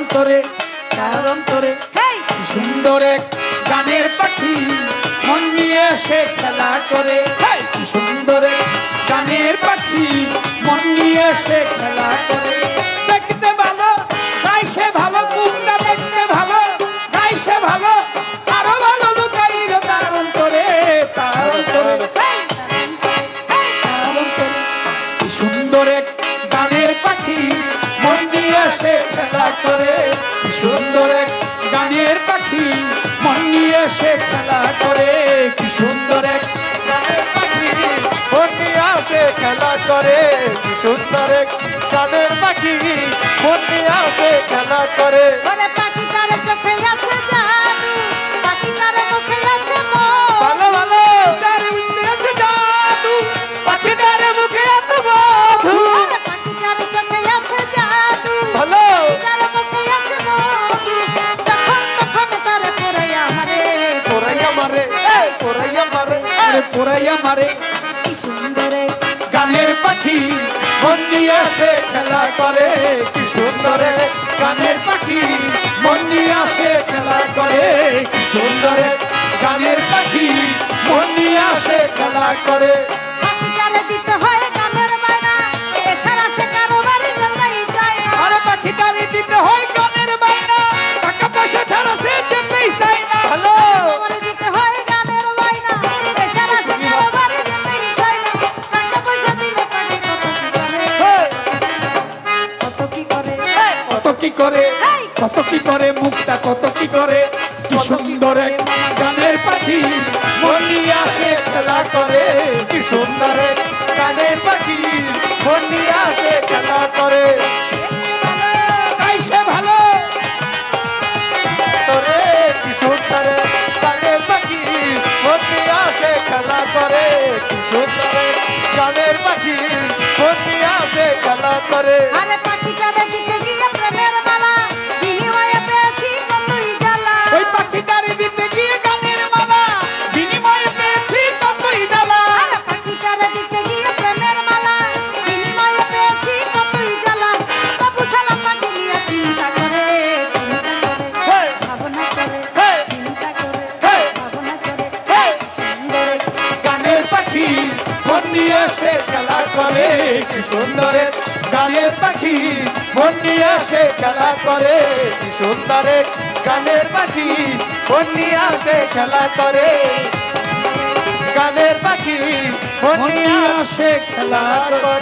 অন্তরে তার অন্তরে। কি সুন্দর এক গানের পাখি মন নিয়ে সে খেলা করে। সুন্দর এক গানের পাখি নিয়ে সে খেলা করে, কি সুন্দর এক গানের পাখি। মন নিয়ে আসে, খেলা করে, কি সুন্দর এক গানের পাখি। মন নিয়ে আসে, খেলা করে। এই আমারে। কি সুন্দর। গানের পাখি মন নিয়ে আসে খেলা করে। কি সুন্দরে। গানের পাখি মন নিয়ে আসে খেলা করে। কি সুন্দরে। গানের পাখি মন নিয়ে আসে খেলা করে। কি করে? কত কি করে? মুখটা কত কি করে? কি সুন্দর এক গানের পাখি। মন নিয়ে আসে খেলা করে। কি সুন্দর এক গানের পাখি। মন নিয়ে আসে খেলা করে। খেলা করে। কি সুন্দর গানের পাখি। মন আসে খেলা করে। নিয়ে সে খেলা করে কি সুন্দর গানের পাখি। মন নিয়ে সে খেলা করে কি সুন্দরে গানের পাখি। মন নিয়ে সে খেলা করে গানের পাখি। মন নিয়ে সে খেলা করে।